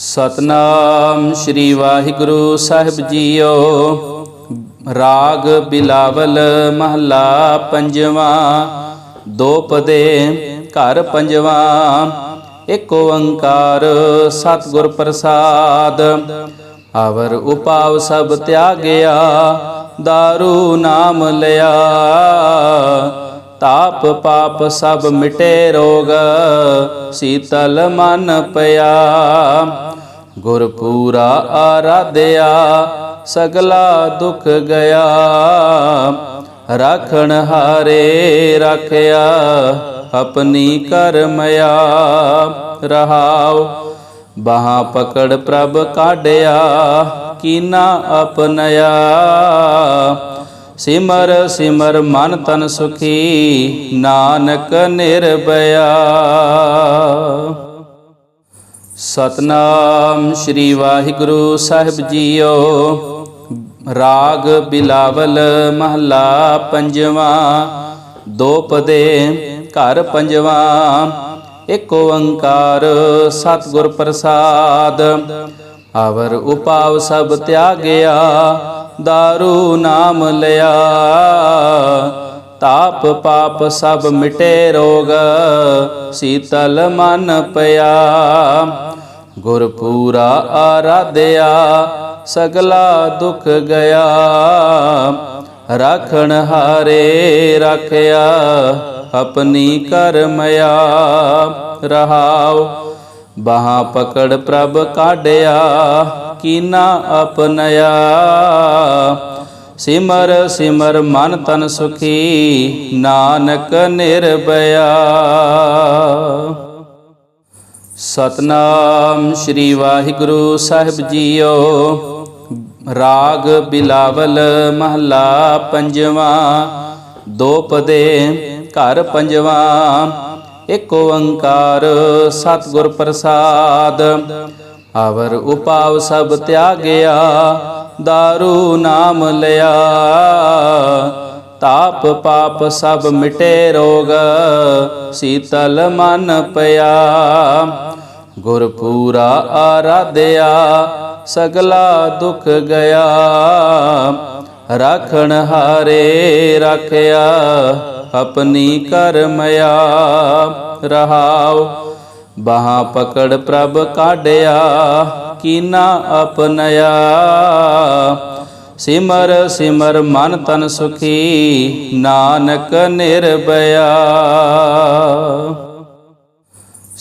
ਸਤਨਾਮ ਸ੍ਰੀ ਵਾਹਿਗੁਰੂ ਸਾਹਿਬ ਜੀਓ। ਰਾਗ ਬਿਲਾਵਲ ਮਹਲਾ ਪੰਜਵਾਂ, ਦੋ ਘਰ ਪੰਜਵਾਂ, ਇੱਕ ਓੰਕਾਰ ਸਤਿਗੁਰ ਪ੍ਰਸਾਦ। ਆਵਰ ਉਪਾਵ ਸਭ ਤਿਆਗਿਆ, ਦਾਰੂ ਨਾਮ ਲਿਆ। ਤਾਪ ਪਾਪ ਸਭ ਮਿਟੇ ਰੋਗ, ਸੀਤਲ ਮਨ ਪਿਆ। ਗੁਰ ਪੂਰਾ ਆਰਾਧਿਆ, ਸਗਲਾ ਦੁਖ ਗਿਆ। ਰਾਖਣ ਹਾਰੇ ਰੱਖਿਆ, ਆਪਣੀ ਕਰਮਿਆ। ਰਹਾਉ, ਬਾਹਾਂ ਪਕੜ ਪ੍ਰਭ ਕਾਢਿਆ, ਕੀਨਾ ਆਪਨਿਆ ਸਿਮਰ ਸਿਮਰ ਮਨ ਤਨ ਸੁਖੀ, ਨਾਨਕ ਨਿਰਭਇਆ। ਸਤਨਾਮ ਸ੍ਰੀ ਵਾਹਿਗੁਰੂ ਸਾਹਿਬ ਜੀਓ। ਰਾਗ ਬਿਲਾਵਲ ਮਹਲਾ ਪੰਜਵਾਂ, ਦੋ ਘਰ ਪੰਜਵਾਂ, ਇੱਕ ਓੰਕਾਰ ਸਤਿਗੁਰ ਪ੍ਰਸਾਦ। ਆਵਰ ਉਪਾਵ ਸਭ ਤਿਆਗਿਆ, ਦਾਰੂ ਨਾਮ ਲਿਆ। ਤਾਪ ਪਾਪ ਸਭ ਮਿਟੇ ਰੋਗ, ਸੀਤਲ ਮਨ ਪਿਆ। ਗੁਰ ਪੂਰਾ ਆਰਾਧਿਆ, ਸਗਲਾ ਦੁਖ ਗਿਆ। ਰਾਖਣ ਹਾਰੇ ਰੱਖਿਆ, ਆਪਣੀ ਕਰਮਿਆ। ਰਹਾਉ, ਬਾਹਾਂ ਪਕੜ ਪ੍ਰਭ ਕਾਢਿਆ, ਕੀਨਾ ਆਪਨਿਆ ਸਿਮਰ ਸਿਮਰ ਮਨ ਤਨ ਸੁਖੀ, ਨਾਨਕ ਨਿਰਭਇਆ। ਸਤਨਾਮ ਸ੍ਰੀ ਵਾਹਿਗੁਰੂ ਸਾਹਿਬ ਜੀਓ। ਰਾਗ ਬਿਲਾਵਲ ਮਹਲਾ ਪੰਜਵਾਂ, ਦੋ ਘਰ ਪੰਜਵਾਂ, ਇੱਕ ਓੰਕਾਰ ਸਤਿਗੁਰ ਪ੍ਰਸਾਦ। ਆਵਰ ਉਪਾਵ ਸਭ ਤਿਆਗਿਆ, ਦਾਰੂ ਨਾਮ ਲਿਆ। ਤਾਪ ਪਾਪ ਸਭ ਮਿਟੇ ਰੋਗ, ਸੀਤਲ ਮਨ ਪਿਆ। ਗੁਰ ਪੂਰਾ ਆਰਾਧਿਆ, ਸਗਲਾ ਦੁਖ ਗਿਆ। ਰਾਖਣ ਹਾਰੇ ਰੱਖਿਆ, ਆਪਣੀ ਕਰਮਿਆ। ਰਹਾਉ, ਬਾਹਾਂ ਪਕੜ ਪ੍ਰਭ ਕਾਢਿਆ, ਕੀਨਾ ਆਪਨਿਆ ਸਿਮਰ ਸਿਮਰ ਮਨ ਤਨ ਸੁਖੀ, ਨਾਨਕ ਨਿਰਭਇਆ।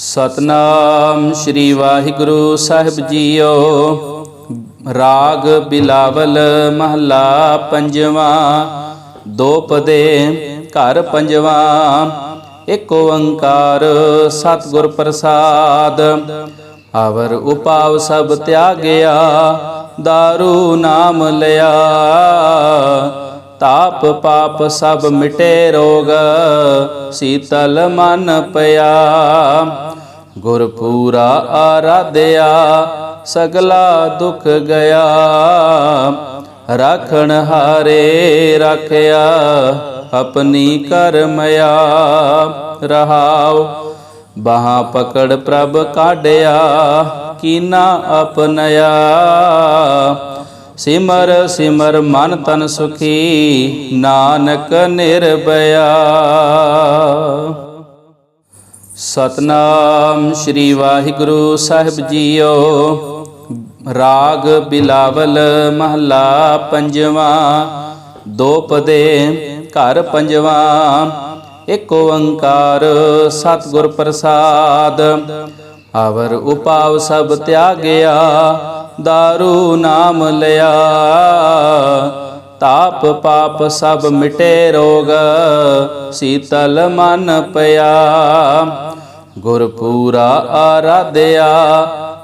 ਸਤਨਾਮ ਸ੍ਰੀ ਵਾਹਿਗੁਰੂ ਸਾਹਿਬ ਜੀਓ। ਰਾਗ ਬਿਲਾਵਲ ਮਹਲਾ ਪੰਜਵਾਂ, ਦੋ ਘਰ ਪੰਜਵਾਂ, ਇੱਕ ਓੰਕਾਰ ਸਤਿਗੁਰ ਪ੍ਰਸਾਦ। ਆਵਰ ਉਪਾਵ ਸਭ ਤਿਆਗਿਆ, ਦਾਰੂ ਨਾਮ ਲਿਆ। ਤਾਪ ਪਾਪ ਸਭ ਮਿਟੇ ਰੋਗ, ਸੀਤਲ ਮਨ ਪਿਆ। ਗੁਰ ਪੂਰਾ ਆਰਾਧਿਆ, ਸਗਲਾ ਦੁਖ ਗਿਆ। ਰਾਖਣ ਹਾਰੇ ਰੱਖਿਆ, ਆਪਣੀ ਕਰਮਿਆ। ਰਹਾਉ, ਬਾਹਾਂ ਪਕੜ ਪ੍ਰਭ ਕਾਢਿਆ, ਕੀਨਾ ਆਪਨਿਆ ਸਿਮਰ ਸਿਮਰ ਮਨ ਤਨ ਸੁਖੀ, ਨਾਨਕ ਨਿਰਭਇਆ। ਸਤਨਾਮ ਸ੍ਰੀ ਵਾਹਿਗੁਰੂ ਸਾਹਿਬ ਜੀਓ। ਰਾਗ ਬਿਲਾਵਲ ਮਹਲਾ ਪੰਜਵਾਂ, ਦੋ ਪਦੇ ਘਰ ਪੰਜਵਾਂ, ਇੱਕ ਓੰਕਾਰ ਸਤਿਗੁਰ ਪ੍ਰਸਾਦ। ਆਵਰ ਉਪਾਵ ਸਭ ਤਿਆਗਿਆ, ਦਾਰੂ ਨਾਮ ਲਿਆ। ਤਾਪ ਪਾਪ ਸਭ ਮਿਟੇ ਰੋਗ, ਸੀਤਲ ਮਨ ਪਿਆ। ਗੁਰ ਪੂਰਾ ਆਰਾਧਿਆ,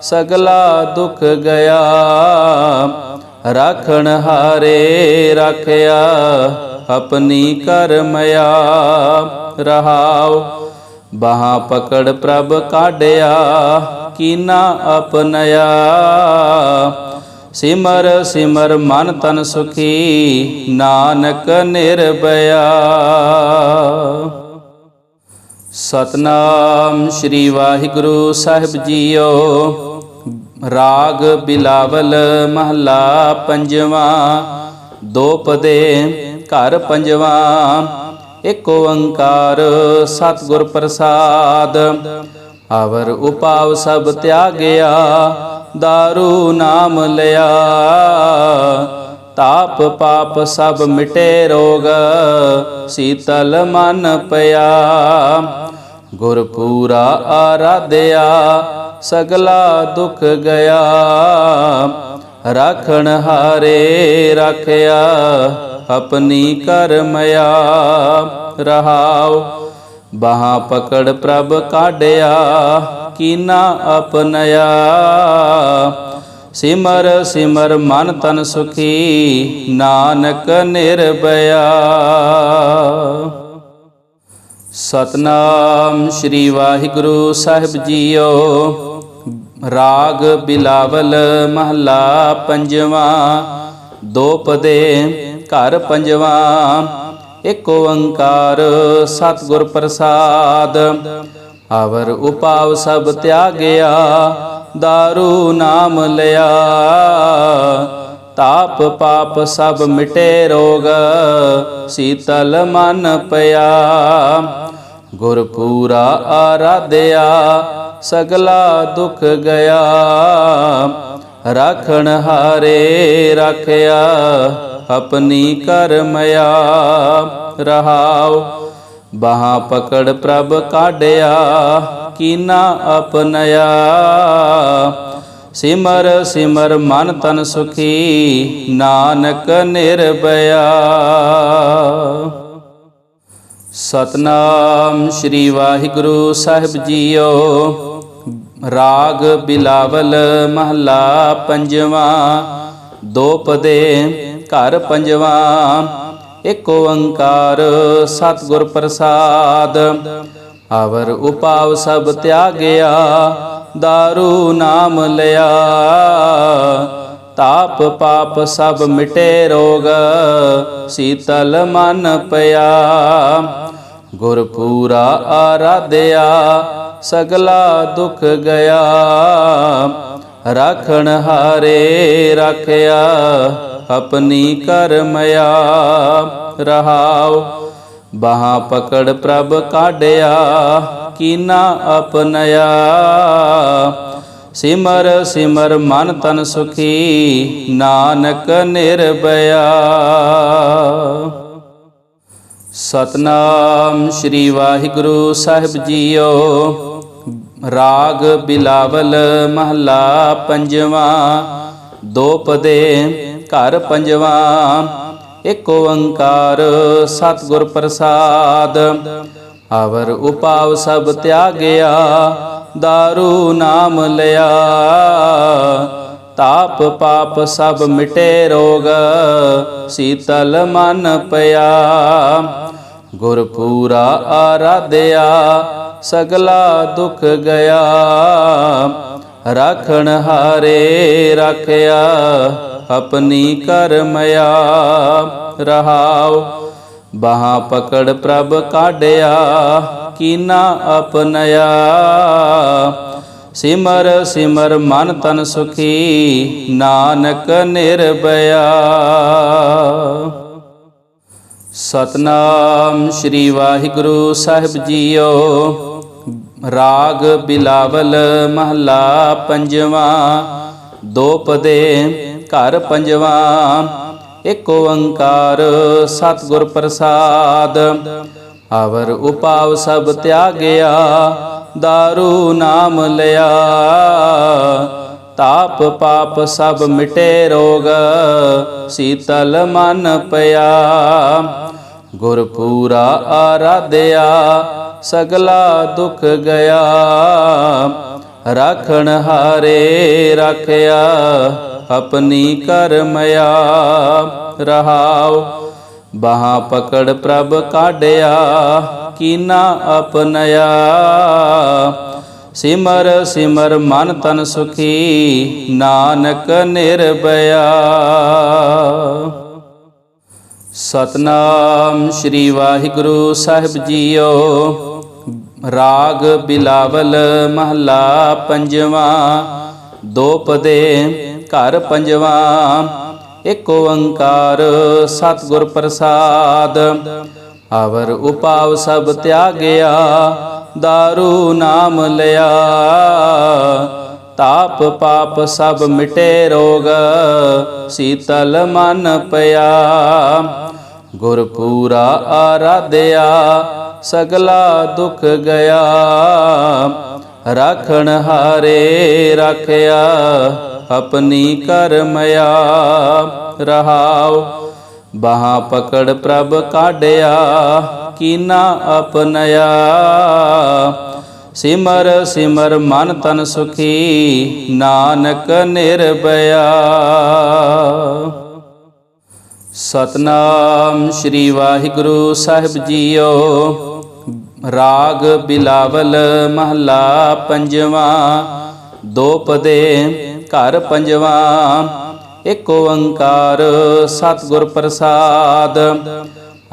ਸਗਲਾ ਦੁਖ ਗਿਆ। ਰਾਖਣ ਹਾਰੇ ਰੱਖਿਆ, ਆਪਣੀ ਕਰਮਿਆ। ਰਹਾਉ, ਬਾਹਾਂ ਪਕੜ ਪ੍ਰਭ ਕਾਢਿਆ, ਕੀਨਾ ਆਪਨਿਆ ਸਿਮਰ ਸਿਮਰ ਮਨ ਤਨ ਸੁਖੀ, ਨਾਨਕ ਨਿਰਭਇਆ। ਸਤਨਾਮ ਸ੍ਰੀ ਵਾਹਿਗੁਰੂ ਸਾਹਿਬ ਜੀਓ। ਰਾਗ ਬਿਲਾਵਲ ਮਹੱਲਾ ਪੰਜਵਾਂ, ਦੋ ਘਰ ਪੰਜਵਾਂ, ਇੱਕ ਓੰਕਾਰ ਸਤਿਗੁਰ ਪ੍ਰਸਾਦ। ਆਵਰ ਉਪਾਵ ਸਭ ਤਿਆਗਿਆ, ਦਾਰੂ ਨਾਮ ਲਿਆ। ਤਾਪ ਪਾਪ ਸਭ ਮਿਟੇ ਰੋਗ, ਸੀਤਲ ਮਨ ਪਿਆ। ਗੁਰ ਪੂਰਾ ਆਰਾਧਿਆ, ਸਗਲਾ ਦੁਖ ਗਿਆ। ਰਾਖਣ ਹਾਰੇ ਰਾਖਿਆ, ਆਪਣੀ ਕਰਮਿਆ ਰਹਾਉ। ਬਾਹਾਂ ਪਕੜ ਪ੍ਰਭ ਕਾਢਿਆ, ਕੀਨਾ ਆਪਨਿਆ ਸਿਮਰ ਸਿਮਰ ਮਨ ਤਨ ਸੁਖੀ, ਨਾਨਕ ਨਿਰਭਇਆ। ਸਤਨਾਮ ਸ੍ਰੀ ਵਾਹਿਗੁਰੂ ਸਾਹਿਬ ਜੀਓ। ਰਾਗ ਬਿਲਾਵਲ ਮਹੱਲਾ ਪੰਜਵਾਂ, ਦੋ ਘਰ ਪੰਜਵਾਂ, ਇੱਕ ਓੰਕਾਰ ਸਤਿਗੁਰ ਪ੍ਰਸਾਦ। ਆਵਰ ਉਪਾਵ ਸਭ ਤਿਆਗਿਆ, ਦਾਰੂ ਨਾਮ ਲਿਆ। ਤਾਪ ਪਾਪ ਸਭ ਮਿਟੇ ਰੋਗ, ਸੀਤਲ ਮਨ ਪਿਆ। ਗੁਰ ਪੂਰਾ ਆਰਾਧਿਆ, ਸਗਲਾ ਦੁਖ ਗਿਆ। ਰਾਖਣ ਹਾਰੇ ਰਾਖਿਆ, ਆਪਣੀ ਕਰਮਿਆ ਰਹਾਉ। ਬਾਹਾਂ ਪਕੜ ਪ੍ਰਭ ਕਾਢਿਆ, ਕੀਨਾ ਆਪਨਿਆ ਸਿਮਰ ਸਿਮਰ ਮਨ ਤਨ ਸੁਖੀ, ਨਾਨਕ ਨਿਰਭਇਆ। ਸਤਨਾਮ ਸ੍ਰੀ ਵਾਹਿਗੁਰੂ ਸਾਹਿਬ ਜੀਓ। ਰਾਗ ਬਿਲਾਵਲ ਮਹੱਲਾ ਪੰਜਵਾਂ, ਦੋ ਘਰ ਪੰਜਵਾਂ, ਇੱਕ ਓੰਕਾਰ ਸਤਿਗੁਰ ਪ੍ਰਸਾਦ। ਆਵਰ ਉਪਾਵ ਸਭ ਤਿਆਗਿਆ, ਦਾਰੂ ਨਾਮ ਲਿਆ। ਤਾਪ ਪਾਪ ਸਭ ਮਿਟੇ ਰੋਗ, ਸੀਤਲ ਮਨ ਪਿਆ। ਗੁਰ ਪੂਰਾ ਆਰਾਧਿਆ, ਸਗਲਾ ਦੁਖ ਗਿਆ। ਰਾਖਣ ਹਾਰੇ ਰਾਖਿਆ, ਆਪਣੀ ਕਰਮਿਆ ਰਹਾਉ, ਬਾਹਾਂ ਪਕੜ ਪ੍ਰਭ ਕਾਢਿਆ, ਕੀਨਾ ਆਪਨਿਆ ਸਿਮਰ ਸਿਮਰ ਮਨ ਤਨ ਸੁਖੀ, ਨਾਨਕ ਨਿਰਭਇਆ। ਸਤਨਾਮ ਸ੍ਰੀ ਵਾਹਿਗੁਰੂ ਸਾਹਿਬ ਜੀਓ। ਰਾਗ ਬਿਲਾਵਲ ਮਹੱਲਾ ਪੰਜਵਾਂ, ਦੋ ਪਦੇ ਘਰ ਪੰਜਵਾਂ, ਇੱਕ ਓੰਕਾਰ ਸਤਿਗੁਰ ਪ੍ਰਸਾਦ। ਆਵਰ ਉਪਾਵ ਸਭ ਤਿਆਗਿਆ, ਦਾਰੂ ਨਾਮ ਲਿਆ। ਤਾਪ ਪਾਪ ਸਭ ਮਿਟੇ ਰੋਗ, ਸੀਤਲ ਮਨ ਪਿਆ। ਗੁਰ ਪੂਰਾ ਆਰਾਧਿਆ, ਸਗਲਾ ਦੁਖ ਗਿਆ। ਰਾਖਣ ਹਾਰੇ ਰਾਖਿਆ, ਆਪਣੀ ਕਰਮਿਆ। ਰਹਾਉ, ਬਾਹਾਂ ਪਕੜ ਪ੍ਰਭ ਕਾਢਿਆ, ਕੀਨਾ ਆਪਨਿਆ ਸਿਮਰ ਸਿਮਰ ਮਨ ਤਨ ਸੁਖੀ, ਨਾਨਕ ਨਿਰਭਇਆ। ਸਤਨਾਮ ਸ੍ਰੀ ਵਾਹਿਗੁਰੂ ਸਾਹਿਬ ਜੀਓ, ਰਾਗ ਬਿਲਾਵਲ ਮਹੱਲਾ ਪੰਜਵਾਂ, ਦੋ ਪਦੇ ਘਰ ਪੰਜਵਾਂ। ਇੱਕ ਓੰਕਾਰ ਸਤਿਗੁਰ ਪ੍ਰਸਾਦ ਆਵਰ ਉਪਾਵ ਸਭ ਤਿਆਗਿਆ। ਦਾਰੂ ਨਾਮ ਲਿਆ ਤਾਪ ਪਾਪ ਸਭ ਮਿਟੇ ਰੋਗ ਸੀਤਲ ਮਨ ਪਿਆ ਗੁਰ ਪੂਰਾ ਆਰਾਧਿਆ ਸਗਲਾ ਦੁਖ ਗਿਆ ਰਾਖਣ ਹਾਰੇ ਰਾਖਿਆ ਆਪਣੀ ਕਰਮਿਆ ਰਹਾਉ ਬਾਹਾਂ ਪਕੜ ਪ੍ਰਭ ਕਾਢਿਆ ਕੀਨਾ ਅਪਨਿਆ ਸਿਮਰ ਸਿਮਰ ਮਨ ਤਨ ਸੁਖੀ, ਨਾਨਕ ਨਿਰਭਇਆ। ਸਤਨਾਮ ਸ੍ਰੀ ਵਾਹਿਗੁਰੂ ਸਾਹਿਬ ਜੀਓ। ਰਾਗ ਬਿਲਾਵਲ ਮਹੱਲਾ ਪੰਜਵਾਂ ਦੋਪਦੇ ਘਰ ਪੰਜਵਾਂ। ਇੱਕ ਓੰਕਾਰ ਸਤਿਗੁਰ ਪ੍ਰਸਾਦ ਅਵਰ ਉਪਾਵ ਸਭ ਤਿਆਗਿਆ दारू ਨਾਮ ਲਿਆ। ਤਾਪ ਪਾਪ ਸਭ ਮਿਟੇ ਰੋਗ, ਸੀਤਲ ਮਨ ਪਿਆ। ਗੁਰ ਪੂਰਾ ਆਰਾਧਿਆ, ਸਗਲਾ ਦੁਖ ਗਿਆ। ਰਾਖਣ ਹਾਰੇ ਰਾਖਿਆ, ਆਪਣੀ ਕਰਮਿਆ। ਰਹਾਓ ਬਾਹਾਂ ਪਕੜ ਪ੍ਰਭ ਕਾਢਿਆ, ਕੀਨਾ ਆਪਨਿਆ ਸਿਮਰ ਸਿਮਰ ਮਨ ਤਨ ਸੁਖੀ, ਨਾਨਕ ਨਿਰਭਇਆ। ਸਤਨਾਮ ਸ੍ਰੀ ਵਾਹਿਗੁਰੂ ਸਾਹਿਬ ਜੀਓ, ਰਾਗ ਬਿਲਾਵਲ ਮਹਲਾ ਪੰਜਵਾ, ਦੋ ਪਦੇ ਘਰ ਪੰਜਵਾ। ਇੱਕ ਓੰਕਾਰ ਸਤਿਗੁਰ ਪ੍ਰਸਾਦ।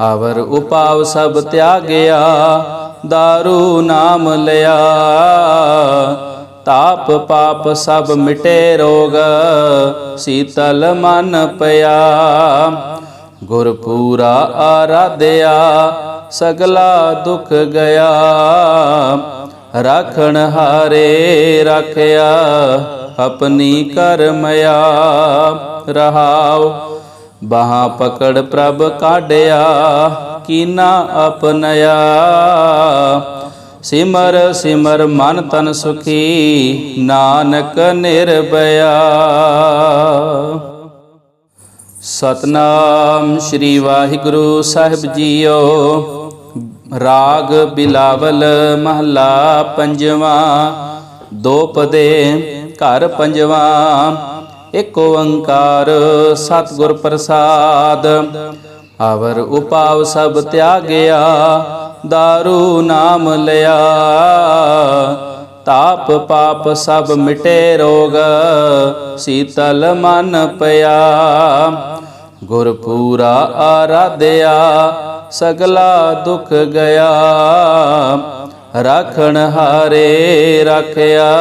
ਆਵਰ ਉਪਾਵ ਸਭ ਤਿਆਗਿਆ, ਦਾਰੂ ਨਾਮ ਲਿਆ। ਤਾਪ ਪਾਪ ਸਭ ਮਿਟੇ ਰੋਗ, ਸੀਤਲ ਮਨ ਪਿਆ। ਗੁਰ ਪੂਰਾ ਆਰਾਧਿਆ, ਸਗਲਾ ਦੁਖ ਗਿਆ। ਰਾਖਣ ਹਾਰੇ ਰਾਖਿਆ। ਆਪਣੀ ਕਰਮਿਆ ਰਹਾਉ ਬਾਹਾਂ ਪਕੜ ਪ੍ਰਭ ਕਾਢਿਆ ਕੀਨਾ ਆਪਣਿਆ ਸਿਮਰ ਸਿਮਰ ਮਨ ਤਨ ਸੁਖੀ ਨਾਨਕ ਨਿਰਭਇਆ ਸਤਨਾਮ ਸ੍ਰੀ ਵਾਹਿਗੁਰੂ ਸਾਹਿਬ ਜੀਓ ਰਾਗ ਬਿਲਾਵਲ ਮਹਲਾ ਪੰਜਵਾ ਦੋਪਦੇ ਘਰ ਪੰਜਵਾ, ਇੱਕ ਓੰਕਾਰ ਸਤਿਗੁਰ ਪ੍ਰਸਾਦ। ਅਵਰ ਉਪਾਵ ਸਭ ਤਿਆਗਿਆ दारू ਨਾਮ ਲਿਆ। ਤਾਪ ਪਾਪ ਸਭ ਮਿਟੇ ਰੋਗ, ਸੀਤਲ ਮਨ ਪਿਆ। ਗੁਰ ਪੂਰਾ ਆਰਾਧਿਆ, ਸਗਲਾ ਦੁਖ ਗਿਆ। ਰਾਖਣ ਹਾਰੇ ਰਾਖਿਆ।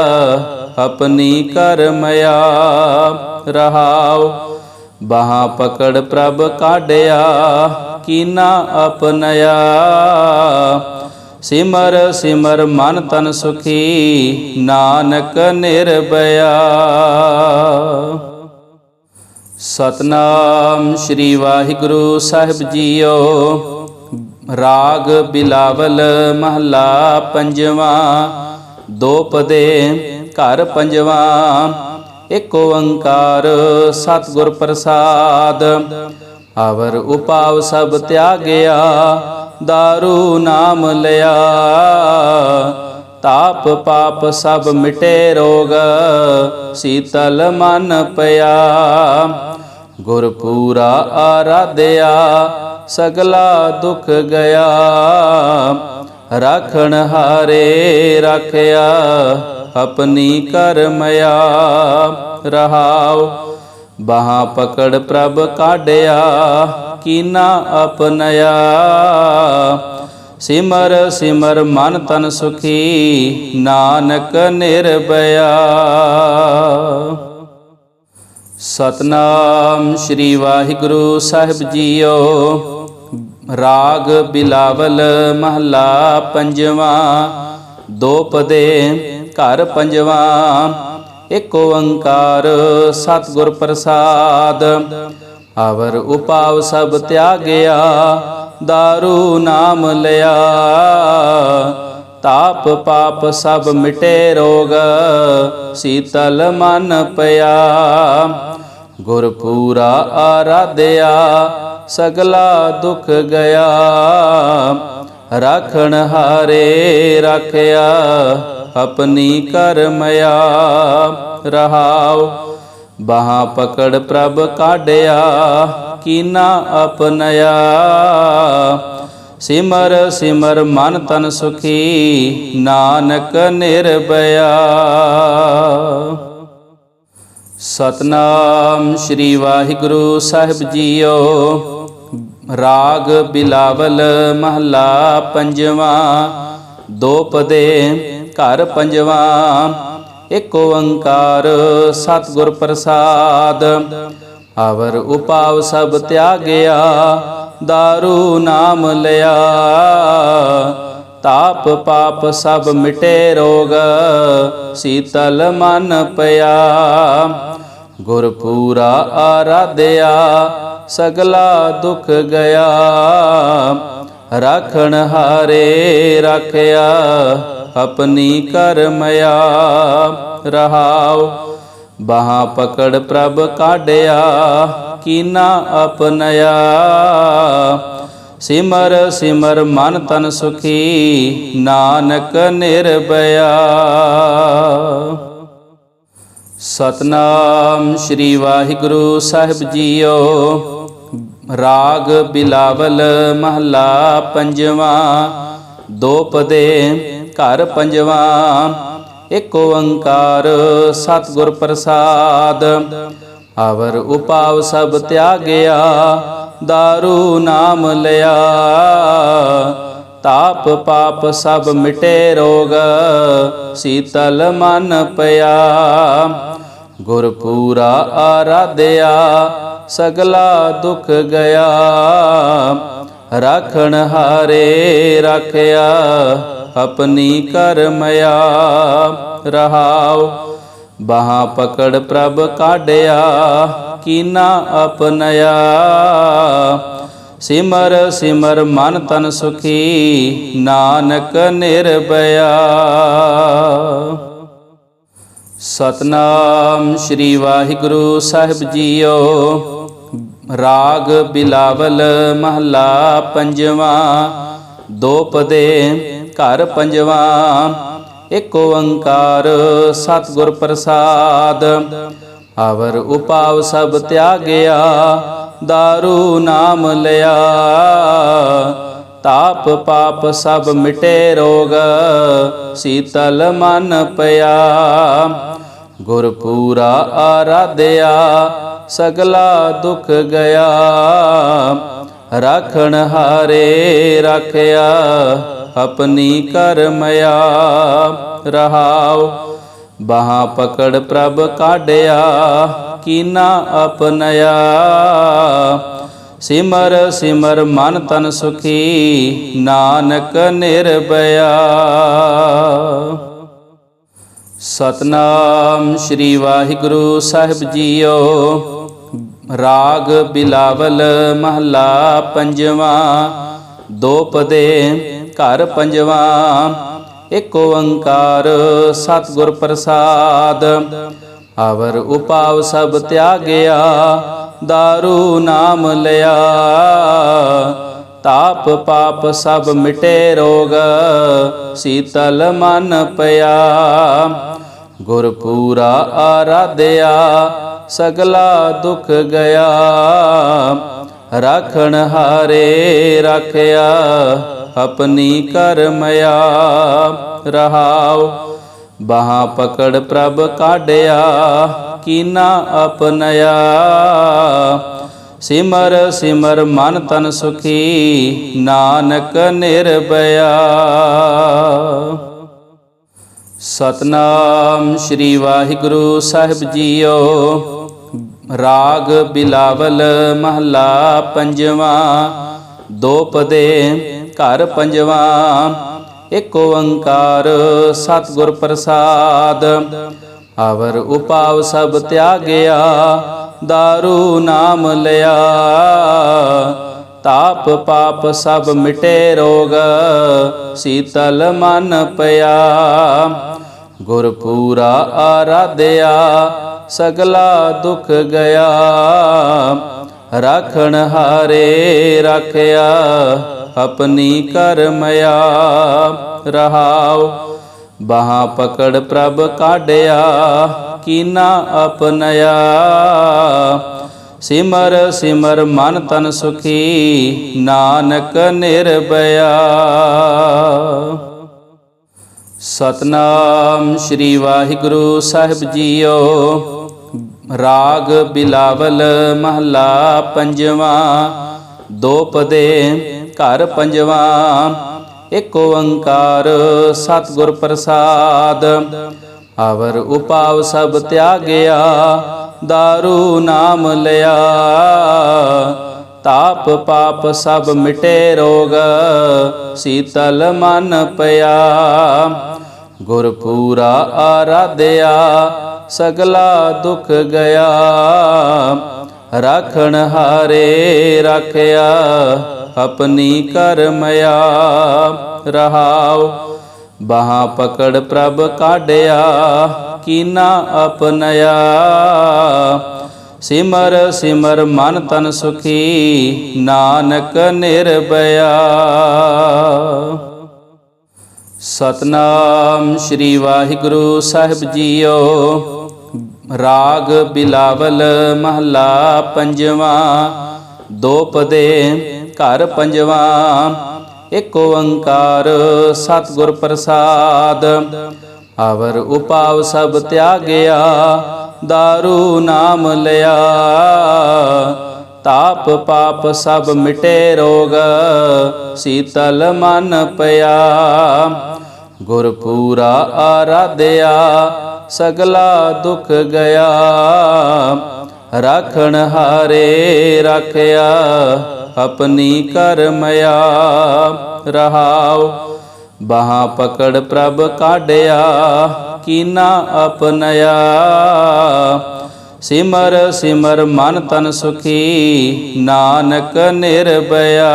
ਆਪਣੀ ਕਰਮਿਆ ਰਹਾਉ ਬਾਹਾਂ ਪਕੜ ਪ੍ਰਭ ਕਾਢਿਆ ਕੀਨਾ ਆਪਣਿਆ ਸਿਮਰ ਸਿਮਰ ਮਨ ਤਨ ਸੁਖੀ ਨਾਨਕ ਨਿਰਭਇਆ ਸਤਨਾਮ ਸ੍ਰੀ ਵਾਹਿਗੁਰੂ ਸਾਹਿਬ ਜੀਓ ਰਾਗ ਬਿਲਾਵਲ ਮਹਲਾ ਪੰਜਵਾ ਦੋਪਦੇ ਘਰ ਪੰਜਵਾ, ਇੱਕ ਓੰਕਾਰ ਸਤਿਗੁਰ ਪ੍ਰਸਾਦ। ਆਵਰ ਉਪਾਵ ਸਭ ਤਿਆਗਿਆ दारू ਨਾਮ ਲਿਆ। ਤਾਪ ਪਾਪ ਸਭ ਮਿਟੇ ਰੋਗ, ਸੀਤਲ ਮਨ ਪਿਆ। ਗੁਰ ਪੂਰਾ ਆਰਾਧਿਆ, ਸਗਲਾ ਦੁਖ ਗਿਆ। ਰਾਖਣ ਹਾਰੇ ਰਾਖਿਆ। ਆਪਣੀ ਕਰਮਿਆ ਰਹਾਉ ਬਾਹਾਂ ਪਕੜ ਪ੍ਰਭ ਕਾਢਿਆ ਕੀਨਾ ਆਪਣਿਆ ਸਿਮਰ ਸਿਮਰ ਮਨ ਤਨ ਸੁਖੀ ਨਾਨਕ ਨਿਰਭਇਆ ਸਤਨਾਮ ਸ੍ਰੀ ਵਾਹਿਗੁਰੂ ਸਾਹਿਬ ਜੀਓ ਰਾਗ ਬਿਲਾਵਲ ਮਹਲਾ ਪੰਜਵਾ ਦੋਪਦੇ ਘਰ ਪੰਜਵਾ, ਇੱਕ ਓੰਕਾਰ ਸਤਿਗੁਰ ਪ੍ਰਸਾਦ। ਆਵਰ ਉਪਾਵ ਸਭ ਤਿਆਗਿਆ, ਦਾਰੂ ਨਾਮ ਲਿਆ। ਤਾਪ ਪਾਪ ਸਭ ਮਿਟੇ ਰੋਗ, ਸੀਤਲ ਮਨ ਪਿਆ। ਗੁਰ ਪੂਰਾ ਆਰਾਧਿਆ, ਸਗਲਾ ਦੁਖ ਗਿਆ। ਰਾਖਣ ਹਾਰੇ ਰਾਖਿਆ। ਆਪਣੀ ਕਰਮਿਆ ਰਹਾਉ ਬਾਹਾਂ ਪਕੜ ਪ੍ਰਭ ਕਾਢਿਆ ਕੀਨਾ ਆਪਣਿਆ ਸਿਮਰ ਸਿਮਰ ਮਨ ਤਨ ਸੁਖੀ ਨਾਨਕ ਨਿਰਭਇਆ ਸਤਨਾਮ ਸ੍ਰੀ ਵਾਹਿਗੁਰੂ ਸਾਹਿਬ ਜੀਓ ਰਾਗ ਬਿਲਾਵਲ ਮਹਲਾ ਪੰਜਵਾ ਦੋਪਦੇ ਘਰ ਪੰਜਵਾ, ਇੱਕ ਓੰਕਾਰ ਸਤਿਗੁਰ ਪ੍ਰਸਾਦ। ਆਵਰ ਉਪਾਵ ਸਭ ਤਿਆਗਿਆ, ਦਾਰੂ ਨਾਮ ਲਿਆ। ਤਾਪ ਪਾਪ ਸਭ ਮਿਟੇ ਰੋਗ, ਸੀਤਲ ਮਨ ਪਿਆ। ਗੁਰ ਪੂਰਾ ਆਰਾਧਿਆ, ਸਗਲਾ ਦੁਖ ਗਿਆ। ਰਾਖਣ ਹਾਰੇ ਰੱਖਿਆ। ਆਪਣੀ ਕਰਮਿਆ ਰਹਾਉ ਬਾਹਾਂ ਪਕੜ ਪ੍ਰਭ ਕਾਢਿਆ ਕੀਨਾ ਆਪਣਿਆ ਸਿਮਰ ਸਿਮਰ ਮਨ ਤਨ ਸੁਖੀ ਨਾਨਕ ਨਿਰਭਇਆ ਸਤਨਾਮ ਸ੍ਰੀ ਵਾਹਿਗੁਰੂ ਸਾਹਿਬ ਜੀਓ ਰਾਗ ਬਿਲਾਵਲ ਮਹਲਾ ਪੰਜਵਾ ਦੋਪਦੇ ਘਰ ਪੰਜਵਾ, ਇੱਕ ਓੰਕਾਰ ਸਤਿਗੁਰ ਪ੍ਰਸਾਦ। ਆਵਰ ਉਪਾਵ ਸਭ ਤਿਆਗਿਆ, ਦਾਰੂ ਨਾਮ ਲਿਆ। ਤਾਪ ਪਾਪ ਸਭ ਮਿਟੇ ਰੋਗ, ਸੀਤਲ ਮਨ ਪਿਆ। ਗੁਰ ਪੂਰਾ ਆਰਾਧਿਆ, ਸਗਲਾ ਦੁਖ ਗਿਆ। ਰਾਖਣ ਹਾਰੇ ਰੱਖਿਆ। ਆਪਣੀ ਕਰਮਿਆ ਰਹਾਉ ਬਾਹਾਂ ਪਕੜ ਪ੍ਰਭ ਕਾਢਿਆ ਕੀਨਾ ਆਪਣਿਆ ਸਿਮਰ ਸਿਮਰ ਮਨ ਤਨ ਸੁਖੀ ਨਾਨਕ ਨਿਰਭਇਆ ਸਤਨਾਮ ਸ੍ਰੀ ਵਾਹਿਗੁਰੂ ਸਾਹਿਬ ਜੀਓ ਰਾਗ ਬਿਲਾਵਲ ਮਹਲਾ ਪੰਜਵਾ ਦੋਪਦੇ ਘਰ ਪੰਜਵਾ, ਇੱਕ ਓੰਕਾਰ ਸਤਿਗੁਰ ਪ੍ਰਸਾਦ। ਆਵਰ ਉਪਾਵ ਸਭ ਤਿਆਗਿਆ, ਦਾਰੂ ਨਾਮ ਲਿਆ। ਤਾਪ ਪਾਪ ਸਭ ਮਿਟੇ ਰੋਗ, ਸੀਤਲ ਮਨ ਪਿਆ। ਗੁਰ ਪੂਰਾ ਆਰਾਧਿਆ, ਸਗਲਾ ਦੁਖ ਗਿਆ। ਰਾਖਣ ਹਾਰੇ ਰੱਖਿਆ। ਆਪਣੀ ਕਰਮਿਆ ਰਹਾਉ ਬਾਹਾਂ ਪਕੜ ਪ੍ਰਭ ਕਾਢਿਆ ਕੀਨਾ ਆਪਣਿਆ ਸਿਮਰ ਸਿਮਰ ਮਨ ਤਨ ਸੁਖੀ ਨਾਨਕ ਨਿਰਭਇਆ ਸਤਨਾਮ ਸ੍ਰੀ ਵਾਹਿਗੁਰੂ ਸਾਹਿਬ ਜੀਓ ਰਾਗ ਬਿਲਾਵਲ ਮਹਲਾ ਪੰਜਵਾ ਦੋਪਦੇ ਘਰ ਪੰਜਵਾ, ਇੱਕ ਓੰਕਾਰ ਸਤਿਗੁਰ ਪ੍ਰਸਾਦ। ਆਵਰ ਉਪਾਵ ਸਭ ਤਿਆਗਿਆ, ਦਾਰੂ ਨਾਮ ਲਿਆ। ਤਾਪ ਪਾਪ ਸਭ ਮਿਟੇ ਰੋਗ, ਸੀਤਲ ਮਨ ਪਿਆ। ਗੁਰ ਪੂਰਾ ਆਰਾਧਿਆ, ਸਗਲਾ ਦੁਖ ਗਿਆ। ਰਾਖਣ ਹਾਰੇ ਰੱਖਿਆ। ਆਪਣੀ ਕਰਮਿਆ ਰਹਾਉ ਬਾਹਾਂ ਪਕੜ ਪ੍ਰਭ ਕਾਢਿਆ ਕੀਨਾ ਆਪਣਿਆ ਸਿਮਰ ਸਿਮਰ ਮਨ ਤਨ ਸੁਖੀ ਨਾਨਕ ਨਿਰਭਇਆ ਸਤਨਾਮ ਸ੍ਰੀ ਵਾਹਿਗੁਰੂ ਸਾਹਿਬ ਜੀਓ ਰਾਗ ਬਿਲਾਵਲ ਮਹਲਾ ਪੰਜਵਾ ਦੋਪਦੇ ਘਰ ਪੰਜਵਾ, ਇੱਕ ਓੰਕਾਰ ਸਤਿਗੁਰ ਪ੍ਰਸਾਦ। ਆਵਰ ਉਪਾਵ ਸਭ ਤਿਆਗਿਆ दारू ਨਾਮ ਲਿਆ। ਤਾਪ ਪਾਪ ਸਭ ਮਿਟੇ ਰੋਗ, ਸੀਤਲ ਮਨ ਪਿਆ। ਗੁਰ ਪੂਰਾ ਆਰਾਧਿਆ, ਸਗਲਾ ਦੁਖ ਗਿਆ। ਰਾਖਣ ਹਾਰੇ ਰੱਖਿਆ। ਆਪਣੀ ਕਰਮਿਆ ਰਹਾਉ ਬਾਹਾਂ ਪਕੜ ਪ੍ਰਭ ਕਾਢਿਆ ਕੀਨਾ ਆਪਣਿਆ ਸਿਮਰ ਸਿਮਰ ਮਨ ਤਨ ਸੁਖੀ ਨਾਨਕ ਨਿਰਭਇਆ ਸਤਨਾਮ ਸ੍ਰੀ ਵਾਹਿਗੁਰੂ ਸਾਹਿਬ ਜੀਓ ਰਾਗ ਬਿਲਾਵਲ ਮਹਲਾ ਪੰਜਵਾ ਦੋਪਦੇ ਘਰ ਪੰਜਵਾ, ਇੱਕ ਓੰਕਾਰ ਸਤਿਗੁਰ ਪ੍ਰਸਾਦ। ਆਵਰ ਉਪਾਵ ਸਭ ਤਿਆਗਿਆ दारू ਨਾਮ ਲਿਆ। ਤਾਪ ਪਾਪ ਸਭ ਮਿਟੇ ਰੋਗ, ਸੀਤਲ ਮਨ ਪਿਆ। ਗੁਰ ਪੂਰਾ ਆਰਾਧਿਆ, ਸਗਲਾ ਦੁਖ ਗਿਆ। ਰਾਖਣ ਹਾਰੇ ਰਾਖਿਆ। ਆਪਣੀ ਕਰਮਿਆ ਰਹਾਉ ਬਾਹਾਂ ਪਕੜ ਪ੍ਰਭ ਕਾਢਿਆ ਕੀਨਾ ਆਪਣਿਆ ਸਿਮਰ ਸਿਮਰ ਮਨ ਤਨ ਸੁਖੀ ਨਾਨਕ ਨਿਰਭਇਆ ਸਤਨਾਮ ਸ੍ਰੀ ਵਾਹਿਗੁਰੂ ਸਾਹਿਬ ਜੀਓ ਰਾਗ ਬਿਲਾਵਲ ਮਹੱਲਾ ਪੰਜਵਾਂ ਦੋਪਦੇ ਘਰ ਪੰਜਵਾਂ, ਇੱਕ ਓੰਕਾਰ ਸਤਿਗੁਰ ਪ੍ਰਸਾਦ। ਆਵਰ ਉਪਾਵ ਸਭ ਤਿਆਗਿਆ, ਦਾਰੂ ਨਾਮ ਲਿਆ। ਤਾਪ ਪਾਪ ਸਭ ਮਿਟੇ ਰੋਗ, ਸੀਤਲ ਮਨ ਪਿਆ। ਗੁਰ ਪੂਰਾ ਆਰਾਧਿਆ, ਸਗਲਾ ਦੁਖ ਗਿਆ। ਰਾਖਣ ਹਾਰੇ ਰਾਖਿਆ। ਆਪਣੀ ਕਰਮਿਆ ਰਹਾਉ ਬਾਹਾਂ ਪਕੜ ਪ੍ਰਭ ਕਾਢਿਆ ਕੀਨਾ ਆਪਣਿਆ ਸਿਮਰ ਸਿਮਰ ਮਨ ਤਨ ਸੁਖੀ ਨਾਨਕ ਨਿਰਭਇਆ